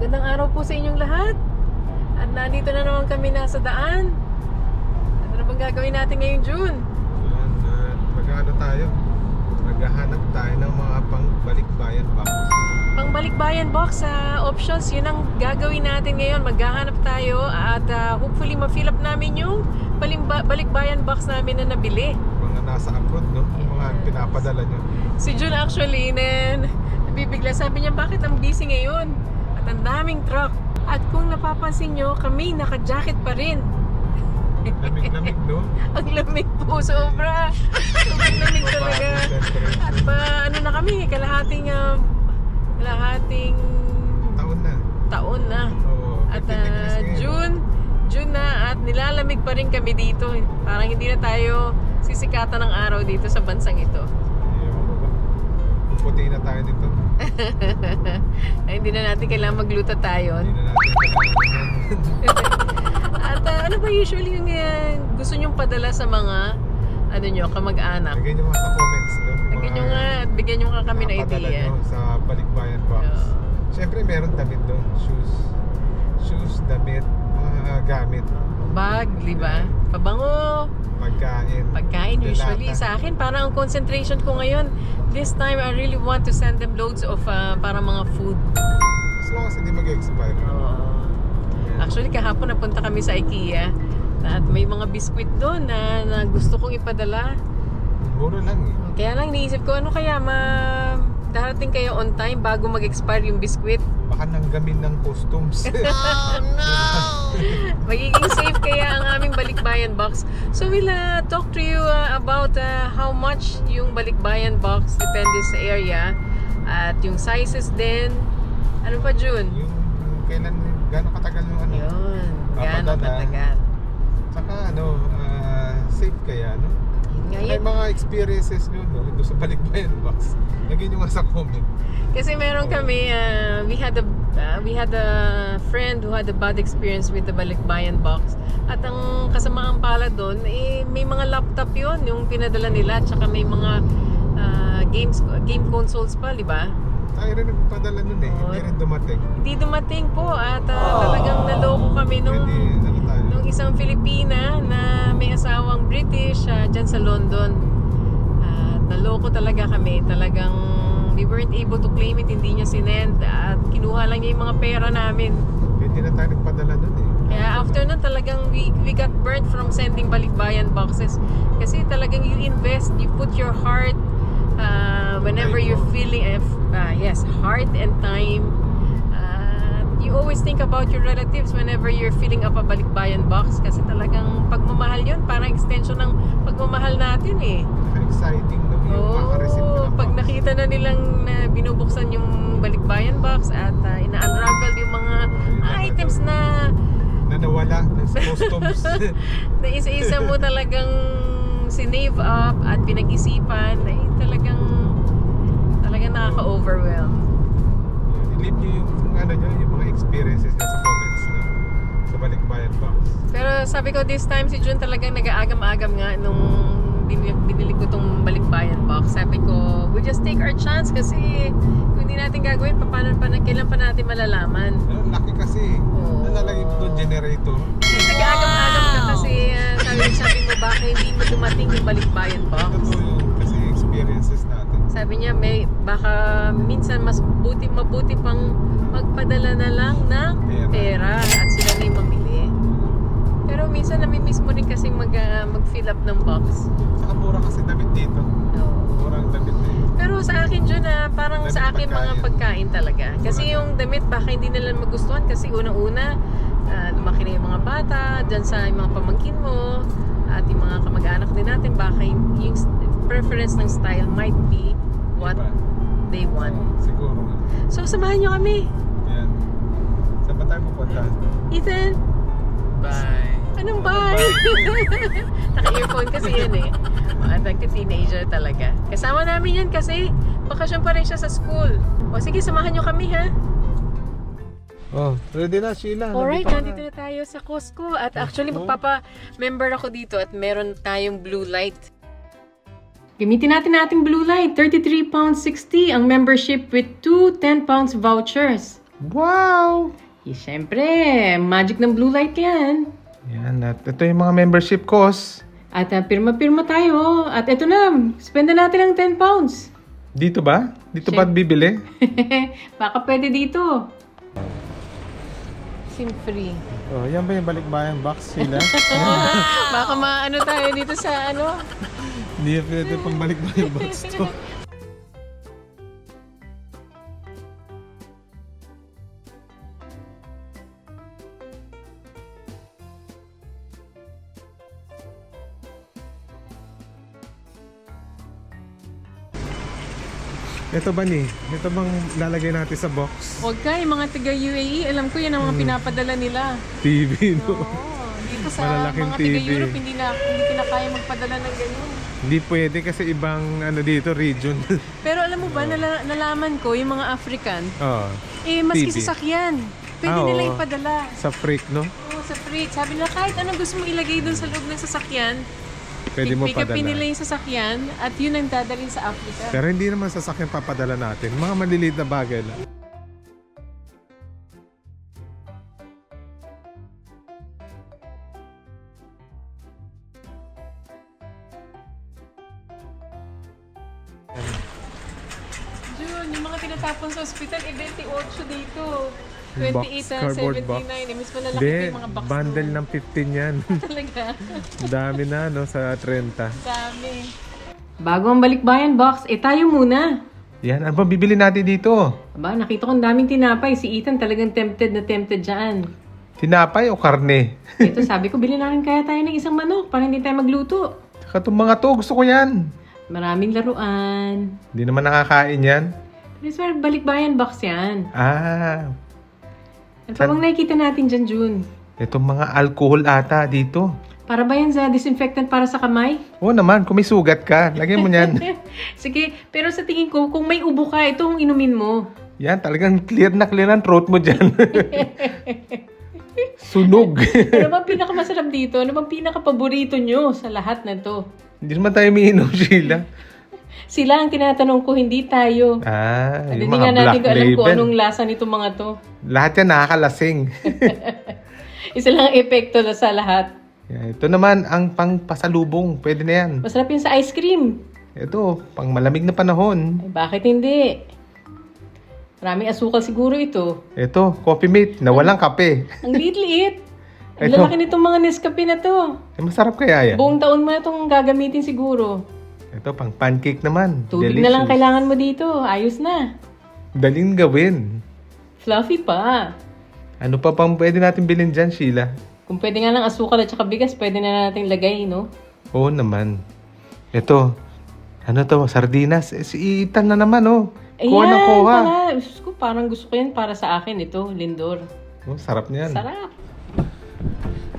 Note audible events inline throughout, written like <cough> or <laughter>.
Magandang araw po sa inyong lahat. At nandito na naman kami nasa daan. Ano na bang gagawin natin ngayong June? Yan, uh, mag-ano tayo? Maghahanap tayo ng mga pang-balikbayan box. Pangbalikbayan box sa options, yun ang gagawin natin ngayon. Maghahanap tayo at ah, hopefully ma-fill up namin yung palimba- balikbayan box namin na nabili. Mga nasa abroad, no? Yung Mga Yes. pinapadala nyo. Si June actually, nen, nabibigla. Sabi niya, bakit ang busy ngayon? Ang daming truck. At kung napapansin nyo, kami naka-jacket pa rin. Lamig-lamig, no? <laughs> Ang lamig po, sobra. Sobrang lamig talaga. At pa, ano na kami, kalahating, um, kalahating Taon na. taon na. Oo, At 50 degrees ngayon. June, June na at nilalamig pa rin kami dito. Parang hindi na tayo sisikatan ng araw dito sa bansang ito. Puputi na tayo dito. <laughs> Ay, hindi na natin kailangan magluto tayo. <laughs> At ah, ano ba usually yung ah, gusto nyong padala sa mga ano nyo, kamag-anak? Lagay nyo mga sa comments, no? Lagyan nyo nga at bigyan nyo nga kami ng idea. nyo sa balikbayan box. Oo. Siyempre, meron damit doon. Shoes. Shoes, damit, mga gamit, Bag, di ba? Pabango, pagkain. pagkain usually. Sa akin, parang ang concentration ko ngayon, this time I really want to send them loads of ah, parang mga food. As long as hindi mag-expire. Actually, kahapon napunta kami sa IKEA at may mga biskwit doon na, na gusto kong ipadala. Mura lang eh. Kaya lang niisip ko, ano kaya ma darating kayo on time bago mag-expire yung biskwit? Baka nanggamin ng customs. <laughs> <laughs> Magiging safe kaya ang aming balikbayan box. So we'll uh, talk to you uh, about uh, how much yung balikbayan box depende sa area at yung sizes din. Ano pa June? yung kailan, gano'ng katagal yung ano. Yun. Gaano Papadala. katagal? Saka ano, ah, safe kaya, no? Yun nga May mga experiences nyo, no? Doon sa balikbayan box. Lagyan nyo nga sa comment. Kasi meron kami, uh, we had a uh, we had a friend who had a bad experience with the balikbayan box. At ang kasamaang pala doon, eh, may mga laptop yon yung pinadala nila. Tsaka may mga uh, games, game consoles pa, di ba? Tayo rin nagpadala nun eh. Hindi rin dumating. Hindi dumating po at uh, talagang naloko kami nung, Pwede, isang Filipina na may asawang British uh, dyan sa London. At naloko talaga kami. Talagang we weren't able to claim it. Hindi niya sinend. At kinuha lang niya yung mga pera namin. Hindi na tayo nagpadala nun eh. Kaya after nun talagang we, we got burnt from sending balikbayan boxes. Kasi talagang you invest, you put your heart uh, whenever you're feeling, uh, yes, heart and time. You always think about your relatives whenever you're filling up a balikbayan box. Kasi talagang pagmamahal yun, parang extension ng pagmamahal natin eh. Exciting no? Yung makareceive ka Oo, ng pag box. nakita na nilang na binubuksan yung balikbayan box at uh, ina-unravel yung mga items na na nawala ng customs. <laughs> na isa-isa mo talagang sinave up at pinag-isipan ay talagang talagang nakaka-overwhelm. Nyo yung ano nyo, yung mga experiences nyo sa comments no? sa balikbayan box. Pero sabi ko this time si Jun talagang nag-aagam-agam nga nung bin- binili ko tong balikbayan box. Sabi ko, we just take our chance kasi kung hindi natin gagawin, pa- paano pa, kailan pa natin malalaman? Ano, laki kasi. Oo. Nalalagay mo doon generator. Nag-aagam-agam ka kasi uh, sabi, sabi mo baka hindi mo dumating yung balikbayan box. Totoo kasi experiences. Sabi niya may baka minsan mas buti mabuti pang magpadala na lang ng Pera. at sila na yung mamili. Pero minsan nami-miss mo rin kasi mag, ah, mag-fill up ng box. Saka mura kasi damit dito. Murang damit na yun. Pero sa akin dyan na parang Damit, sa akin mga pagkain. pagkain talaga. Kasi yung damit baka hindi nila magustuhan kasi unang-una ah, lumaki na yung mga bata dyan sa mga pamangkin mo at yung mga kamag-anak din natin baka yung, yung preference ng style might what Iba. they want. Siguro nga. So samahan nyo kami. Yan. Saan ba tayo pupunta? Ethan, Bye. anong bye? <laughs> Naka-earphone kasi yan eh. Mga nagka-teenager talaga. Kasama namin yan kasi bakasyon pa rin siya sa school. O sige, samahan nyo kami ha. Oh, ready na Sheila. Alright, nandito na tayo sa Costco. At actually, magpapa-member ako dito at meron tayong blue light. Gamitin natin ating blue light. 33 pounds 60 ang membership with two 10 pounds vouchers. Wow! Eh, syempre, magic ng blue light yan. Yan, at ito yung mga membership cost. At ah, pirma-pirma tayo. At ito na, spenda natin ang 10 pounds. Dito ba? Dito ba bibili? <laughs> Baka pwede dito. Sim free. Oh, yan ba yung balikbayan box sila? <laughs> Baka maano tayo dito sa ano? Hindi yan pwede pang balikbayan box to. Ito ba ni? Ito bang lalagay natin sa box? Huwag ka, yung mga taga UAE, alam ko yan ang mga Hmm. pinapadala nila. TV, no? Oo. Dito sa Malalaking mga taga TV. Europe, hindi na hindi kinakaya magpadala ng ganyan. Hindi pwede kasi ibang ano dito, region. <laughs> Pero alam mo ba, nala, nalaman ko, yung mga African, oh, eh, maski TV. sasakyan, pwede Ah, nila oo. ipadala. sa freak, no? Oo, sa freight. Sabi nila, kahit anong gusto mo ilagay dun sa loob ng sasakyan, Pwede mo pick upin nila padala. yung sasakyan at yun ang dadalhin sa Africa. Pero hindi naman sasakyan papadala natin. Mga maliliit na bagay lang. 28 box, cardboard 79. Eh, mas malalaki Hindi, yung mga box. bundle ng 15 yan. <laughs> Talaga. Dami na, no, sa 30. Dami. Bago ang balikbayan box, eh tayo muna. Yan, ano bang bibili natin dito? Aba, nakita ko ang daming tinapay. Si Ethan talagang tempted na tempted dyan. Tinapay o karne? <laughs> Ito sabi ko, bilhin na kaya tayo ng isang manok para hindi tayo magluto. Saka itong mga to, gusto ko yan. Maraming laruan. Hindi naman nakakain yan. Pero sir, balikbayan box yan. Ah, ano pa bang nakikita natin dyan, June? itong mga alcohol ata dito. Para ba yan sa disinfectant para sa kamay? Oo naman, kung may sugat ka, lagyan mo yan. <laughs> Sige, pero sa tingin ko, kung may ubo ka, ito ang inumin mo. yan, talagang clear na clear ang throat mo dyan. <laughs> Sunog. <laughs> Ano bang pinakamasarap dito? Ano bang pinakapaborito nyo sa lahat na to? Hindi naman tayo miinom, Sheila. Sila ang tinatanong ko, hindi tayo. Ah, At yung hindi mga nga natin black ko alam kung anong lasa nito mga to. Lahat yan nakakalasing. <laughs> Isa lang ang epekto na sa lahat. Yan, ito naman ang pangpasalubong. Pwede na yan. Masarap yun sa ice cream. Ito, pang malamig na panahon. Ay, bakit hindi? Maraming asukal siguro ito. Ito, coffee mate na walang kape. Ang liit-liit. <laughs> Ang Ito. lalaki nitong mga Nescafe na to. Eh, masarap kaya yan. Buong taon mo na itong gagamitin siguro. Ito, pang pancake naman. Tubig na lang Delicious. kailangan mo dito. Ayos na. Daling gawin. Fluffy pa. Ano pa pang pwede natin bilhin dyan, Sheila? Kung pwede nga ng asukal at saka bigas, pwede na natin lagay, no? Oo naman. Ito, ano to, sardinas. Eh, si Ethan na naman, oh. Kuha na kuha. Diyos ko, parang gusto ko yan para sa akin ito, Lindor. Oh, sarap niyan. Sarap.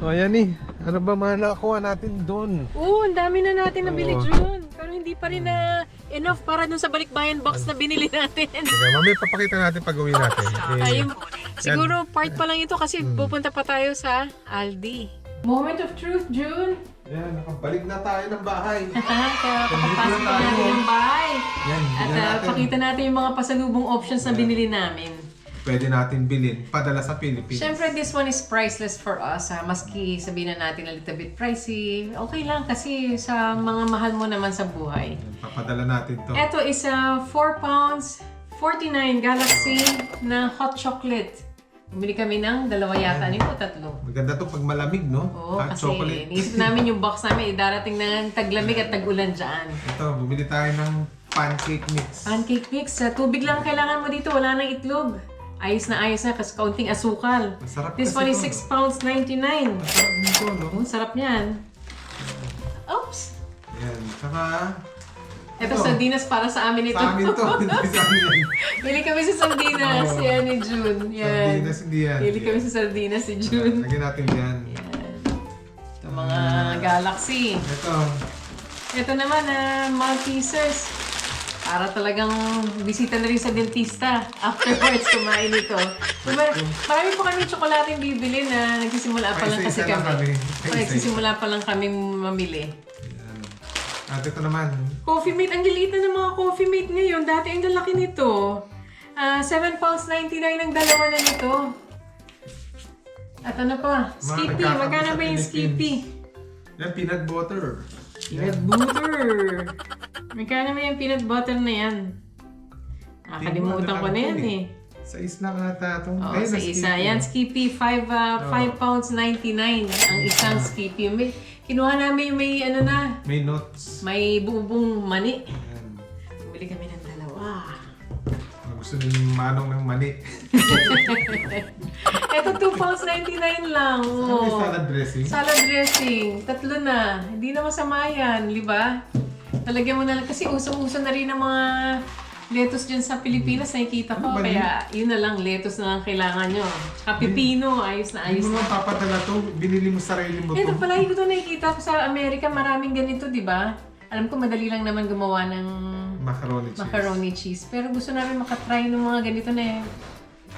O, ayan eh. Ano ba mga nakakuha natin doon? Oo, ang dami na natin nabili Oo. Pero hindi pa rin na enough para dun sa balikbayan box na binili natin. Sige, mamaya papakita natin pag uwi natin. <laughs> Eh, Ayun, siguro part pa lang ito kasi pupunta pa tayo sa Aldi. Moment of truth, June. Yan, nakabalik na tayo ng bahay. <laughs> Kaya Pumili kapapasok na na natin tayo. ng bahay. Yan, At ah, natin. pakita natin yung mga pasalubong options na binili namin. Pwede natin bilhin. Padala sa Philippines. Siyempre, this one is priceless for us. ah. maski sabihin na natin a little bit pricey, okay lang kasi sa mga mahal mo naman sa buhay. Papadala natin to. Ito is a 4 pounds 49 Galaxy na hot chocolate. Bumili kami ng dalawa yata nito, tatlo. Maganda to pag malamig, no? Oo, Hot kasi chocolate. iniisip namin yung box namin, eh, darating ng taglamig at tagulan dyan. Ito, bumili tayo ng pancake mix. Pancake mix, sa tubig lang kailangan mo dito, wala nang itlog. Ayos na ayos na kasi kaunting asukal. Masarap This one is to. 6 pounds 99. Masarap nito, no? Ang sarap niyan. Oops! Yan. Saka, Ito, Ito. sardinas para sa amin ito. sa amin to. <laughs> Hindi sa amin. Bili kami sa sardinas. Oo. Yan ni June. Yan. Sardinas, hindi yan. Bili kami sa sardinas si June. Lagyan natin yan. Yan. Ito mga galaxy. Ito. Ito naman, ah, Maltesers. Para talagang bisita na rin sa dentista afterwards <laughs> kumain ito. Mar- marami po kami tsokolate bibili na nagsisimula pa lang kasi kami. kami. Nagsisimula pa lang kami mamili. At ito naman. Coffee mate, ang liliit na ng mga coffee mate ngayon. Dati ang lalaki nito. Ah, 7 pounds 99 ang dalawa na nito. At ano pa? Skippy. Magkano ba yung Skippy? Yan, peanut butter. Peanut butter. Magkano ba yung peanut butter na yan? Nakakalimutan ko na yan eh. Sa isla nga ata itong. Ayun, sa isa. Skippy. Yan, Skippy. 5 5 pounds 99 ang isang Skippy. May, kinuha namin yung may ano na, May nuts. may bubong mani. Yan. Bumili kami ng dalawa. Gusto ni manong ng mani. <laughs> Ito 2 pounds 99 lang. Oh. salad dressing? Salad dressing. Tatlo na. Hindi na masama yan, di ba? Talagyan mo na lang. Kasi uso-uso na rin ang mga lettuce dyan sa Pilipinas. Nakikita ko. Ano ba Kaya yun na lang. Lettuce na lang kailangan nyo. Tsaka pipino. Ayos na Hindi ayos mo na. to. Binili mo sarili mo Ito to. pala, ko to nakikita ko sa Amerika. Maraming ganito, di ba? Alam ko madali lang naman gumawa ng Macaroni cheese. macaroni cheese. Pero gusto namin makatry ng mga ganito na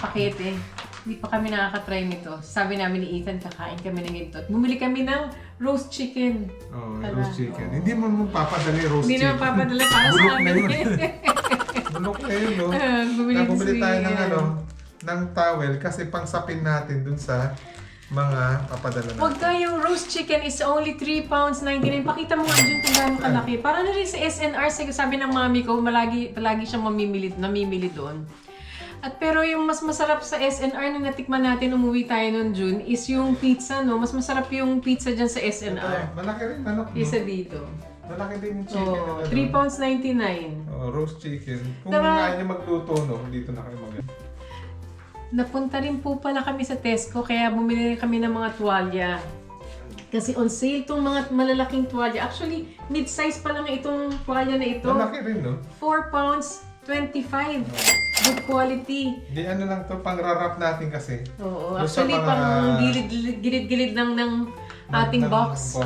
pakete. Hindi pa kami nakakatry nito. Sabi namin ni Ethan, kakain kami ng ito. At Bumili kami ng roast chicken. Oh, Tala. roast chicken. Hindi mo mo papadala yung roast Hindi chicken. naman papadala para sa Bulok na amin. yun. <laughs> Bulok na yun, no? Ah, Bumili Na bumili si- tayo ng ano, ng towel kasi pangsapin natin dun sa mga papadala natin. Huwag kayong roast chicken is only 3 pounds 99. Pakita mo nga dyan kung gaano kalaki. Para na rin sa SNR, sabi ng mami ko, malagi, palagi siyang mamimili, namimili doon. At pero yung mas masarap sa SNR na natikman natin, umuwi tayo noon June, is yung pizza, no? Mas masarap yung pizza dyan sa SNR. Ito, malaki rin manok, no? Isa dito. Malaki din yung chicken. Oh, na 3 ano. pounds 99. Oh, roast chicken. Kung Diba? kaya niyo magluto, no? Dito na kayo mag Napunta rin po pala kami sa Tesco, kaya bumili rin kami ng mga tuwalya. Kasi on sale tong mga malalaking tuwalya. Actually, mid-size pa lang itong tuwalya na ito. Malaki rin, no? 4 pounds 25. Good quality. Di ano lang to, pang wrap natin kasi. Oo, Doon sa actually mga- pang gilid- gilid-gilid lang ng ating Ng- box.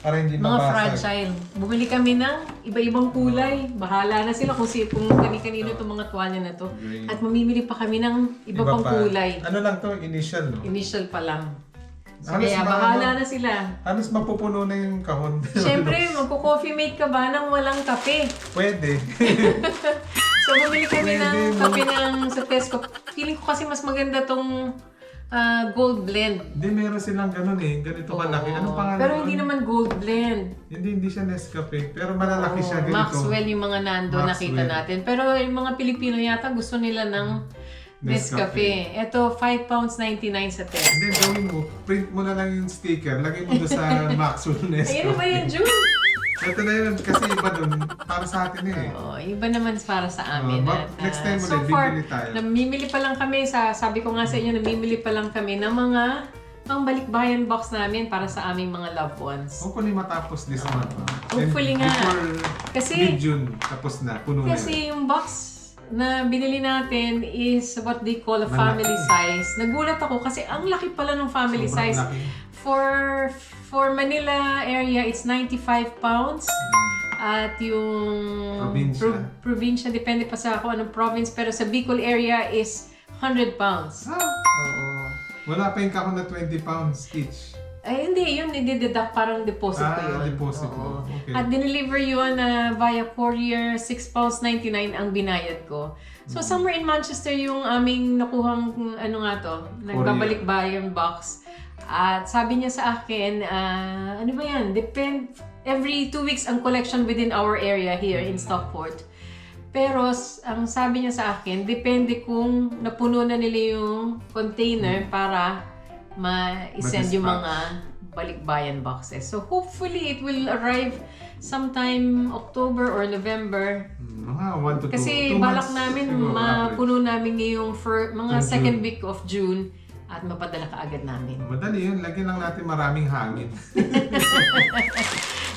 Para hindi Mga mabasag. fragile. Bumili kami ng iba-ibang kulay. Bahala na sila kung, si, kung kani-kanino itong mga tuwalya na to. Green. At mamimili pa kami ng iba, pang pa. kulay. Ano lang to, initial, no? Initial pa lang. So, Halos kaya bahala ano, na sila. Halos mapupuno na yung kahon. <laughs> Siyempre, magko-coffee mate ka ba nang walang kape? Pwede. <laughs> So, bumili kami ng Pwede, no? kape ng sa Tesco. Feeling ko kasi mas maganda tong ah, gold blend. Hindi, meron silang ganun eh. Ganito kalaki. Anong pangalan? Pero hindi naman gold blend. Hindi, hindi siya Nescafe. Pero malalaki siya Oo, ganito. Maxwell yung mga nando Maxwell. nakita natin. Pero yung mga Pilipino yata gusto nila ng Nescafe. Ito, 5 pounds 99 sa Tesco. Hindi, gawin mo. Print mo na lang yung sticker. Lagay mo doon sa <laughs> Maxwell Nescafe. Ayun ba yan, June? Ito na yun. Kasi iba doon. Para sa atin eh. Oo, iba naman para sa amin. Ma- At, next ah, time so ulit, far, bibili tayo. namimili pa lang kami sa, sabi ko nga sa inyo, namimili pa lang kami ng mga pangbalikbayan box namin para sa aming mga loved ones. Hopefully matapos this month. Hopefully And nga. Before Kasi- mid-June, tapos na. Puno na yun. Kasi yung box na binili natin is what they call a Malaki. family size. Nagulat ako kasi ang laki pala ng family Sobrang size. laki. For for Manila area, it's 95 pounds. At yung Probinsya. probinsya, depende pa sa kung anong province. Pero sa Bicol area is 100 pounds. Ah, Oo. wala pa yung kahon na 20 pounds each. Ay, hindi. Yun, i-deduct parang deposit ko Ah, yun. deposit Oo. mo. Okay. At dineliver yun na via courier, 6 pounds 99 ang binayad ko. So, Mm. somewhere in Manchester yung aming nakuhang, ano nga to, nagbabalik bayan box. At sabi niya sa akin, ah, ano ba yan? Depend, every two weeks ang collection within our area here in Stockport. Pero s- ang sabi niya sa akin, depende kung napuno na nila yung container para ma-send yung mga balikbayan boxes. So hopefully it will arrive sometime October or November. Hmm, Mga 1 to 2 Kasi balak namin mapuno namin ngayong for, mga Ng second June. week of June at mapadala ka agad namin. Madali yun. Lagyan lang natin maraming hangin.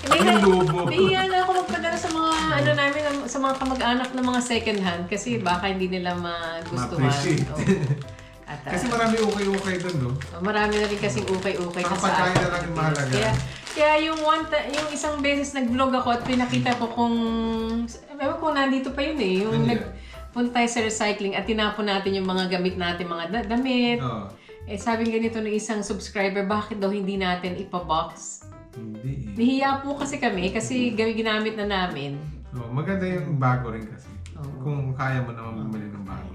Yung na, lobo. nahiya na ako magpadala sa mga ano namin, sa mga kamag-anak ng mga second hand kasi baka hindi nila magustuhan. Ma-appreciate. Oo. At, ah, Kasi marami ukay-ukay doon, no? Marami na rin kasing ukay-ukay na pagkain na lang yung mahalaga. Kaya, kaya yung one ta- yung isang beses nag-vlog ako at pinakita ko kung ewan ko nandito pa yun eh, yung Ano nag yan? punta tayo sa recycling at tinapon natin yung mga gamit natin, mga da- damit. Oo. Eh sabi ganito ng isang subscriber, bakit daw hindi natin ipabox? Hindi eh. Nahiya po kasi kami kasi gawi ginamit na namin. Oh, maganda yung bago rin kasi. Kung kaya mo naman bumili ng bago.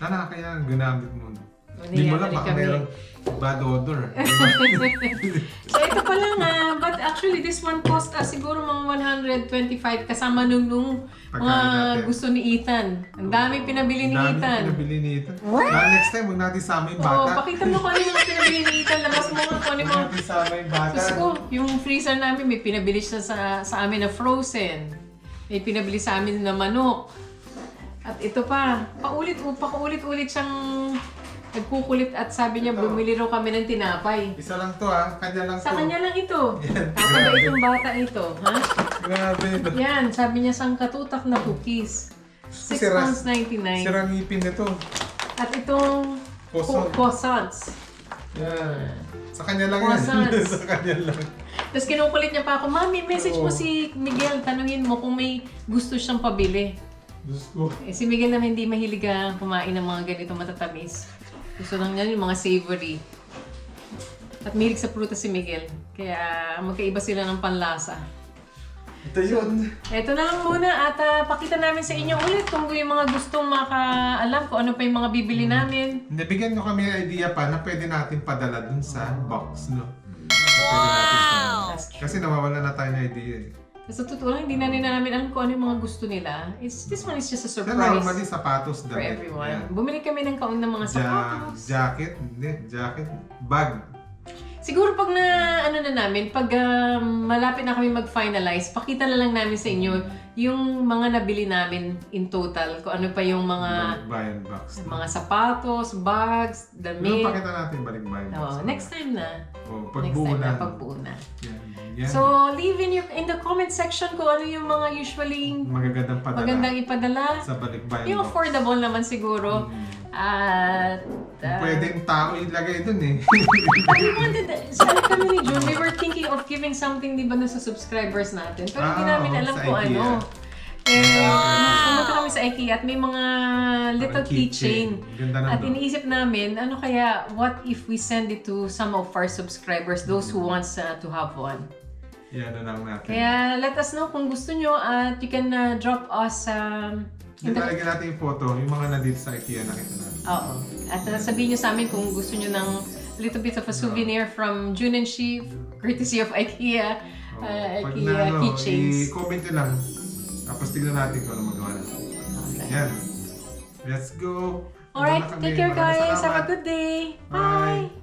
Sana kaya ginamit mo. Hindi Hindi mo lang baka merong bad odor. <laughs> so ito pa lang ah, but actually this one cost us siguro mga 125 kasama nung nung mga natin. gusto ni Ethan. Ang dami pinabili ni Dami Ethan. pinabili ni Ethan. Wow. next time, huwag natin sama yung Oo, bata. pakita mo kung ano yung mga pinabili ni Ethan. Labas mo kung ano Huwag yung mga... natin sama yung bata. Diyos ko, yung freezer namin, may pinabili siya sa, sa amin na frozen. May pinabili sa amin na manok. At ito pa, paulit, paulit-ulit siyang nagkukulit at sabi niya, bumili raw kami ng tinapay. Isa lang to ha, kanya lang Sa to. kanya lang ito. <laughs> Yan, Tataba itong bata ito. Ha? Grabe. Yan, sabi niya sang katutak na cookies. 6 Sira- pounds 99. Sirang ngipin nito. At itong Croissant. croissants. Yan. Sa kanya lang yan. Croissants. <laughs> Sa kanya lang. Tapos kinukulit niya pa ako, Mami, message mo Oo. si Miguel, tanungin mo kung may gusto siyang pabili. Diyos ko. Eh, si Miguel naman hindi mahilig ah, kumain ng mga ganito matatamis. Gusto lang niya yung mga savory. At mahilig sa prutas si Miguel. Kaya magkaiba sila ng panlasa. Ito yun. Ito na lang muna at ah, pakita namin sa inyo ulit kung yung mga gustong makaalam kung ano pa yung mga bibili namin. Hindi, bigyan nyo kami ng idea pa na pwede natin padala dun sa box, no? Wow! Kasi nawawala na tayo ng idea eh. Sa totoo lang, hindi na rin namin alam kung ano yung mga gusto nila. It's, this one is just a Sa surprise normally, sapatos, for damit. everyone. Yan. Bumili kami ng kaun ng mga Ja- sapatos. jacket, hindi, jacket, bag. Siguro pag na, ano na namin, pag um, malapit na kami mag-finalize, pakita na lang namin sa inyo yung mga nabili namin in total. Kung ano pa yung mga Balikbayan box. mga sapatos, bags, Yung damit. pakita natin balikbayan box. Oh, next time na. Oh, Next pagbuo time na. na, pagbuo na. Yan, yan. So, leave in your in the comment section kung ano yung mga usually magagandang padala magandang ipadala. sa balikbayan Yung box. affordable naman siguro. Mm. At uh, Pwedeng tao ilagay dun eh. we wanted, sabi kami ni June, we were thinking of giving something, di ba, na sa subscribers natin. Pero hindi Ah, namin alam kung IKEA. ano. Pero, pumunta kami sa IKEA at may mga little keychain. At iniisip namin, ano kaya, what if we send it to some of our subscribers, those who wants uh, to have one? Yan na lang natin. Kaya let us know kung gusto nyo at you can uh, drop us um, in Hindi the lalagyan natin yung photo, yung mga nandito sa IKEA nakita natin. Oo. At uh, sabihin nyo sa amin kung gusto nyo ng little bit of a souvenir from June and She, courtesy of IKEA, uh, pag IKEA na, ano, keychains. i-comment nyo lang. Tapos tignan natin kung ano magawa natin. Alright. Yan. Let's go. Alright, Doon na kami. take care Maraming guys. Have a salamat. good day. Bye. Bye.